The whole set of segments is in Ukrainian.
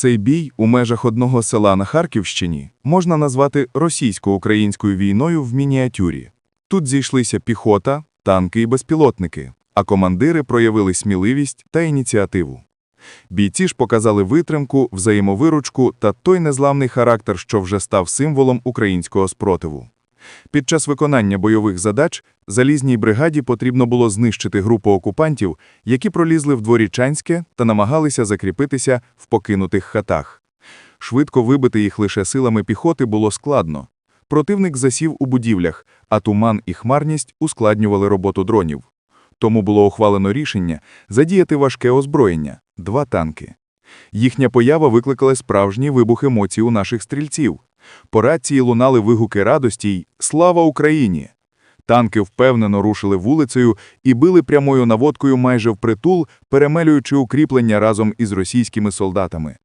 Цей бій у межах одного села на Харківщині можна назвати російсько-українською війною в мініатюрі. Тут зійшлися піхота, танки і безпілотники, а командири проявили сміливість та ініціативу. Бійці ж показали витримку, взаємовиручку та той незламний характер, що вже став символом українського спротиву. Під час виконання бойових задач залізній бригаді потрібно було знищити групу окупантів, які пролізли в Дворічанське та намагалися закріпитися в покинутих хатах. Швидко вибити їх лише силами піхоти було складно. Противник засів у будівлях, а туман і хмарність ускладнювали роботу дронів. Тому було ухвалено рішення задіяти важке озброєння – два танки. Їхня поява викликала справжній вибух емоцій у наших стрільців. По рації лунали вигуки радості й «Слава Україні!». Танки впевнено рушили вулицею і били прямою наводкою майже впритул, перемелюючи укріплення разом із російськими солдатами.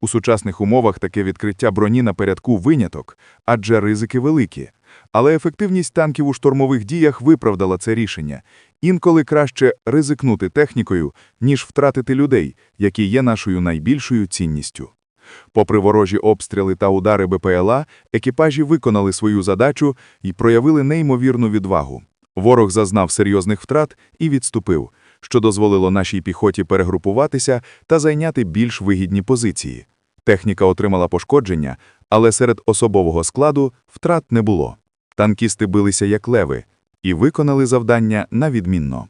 У сучасних умовах таке відкриття броні на передку виняток, адже ризики великі. Але ефективність танків у штурмових діях виправдала це рішення. Інколи краще ризикнути технікою, ніж втратити людей, які є нашою найбільшою цінністю. Попри ворожі обстріли та удари БПЛА, екіпажі виконали свою задачу і проявили неймовірну відвагу. Ворог зазнав серйозних втрат і відступив, що дозволило нашій піхоті перегрупуватися та зайняти більш вигідні позиції. Техніка отримала пошкодження, але серед особового складу втрат не було. Танкісти билися як леви і виконали завдання на відмінно.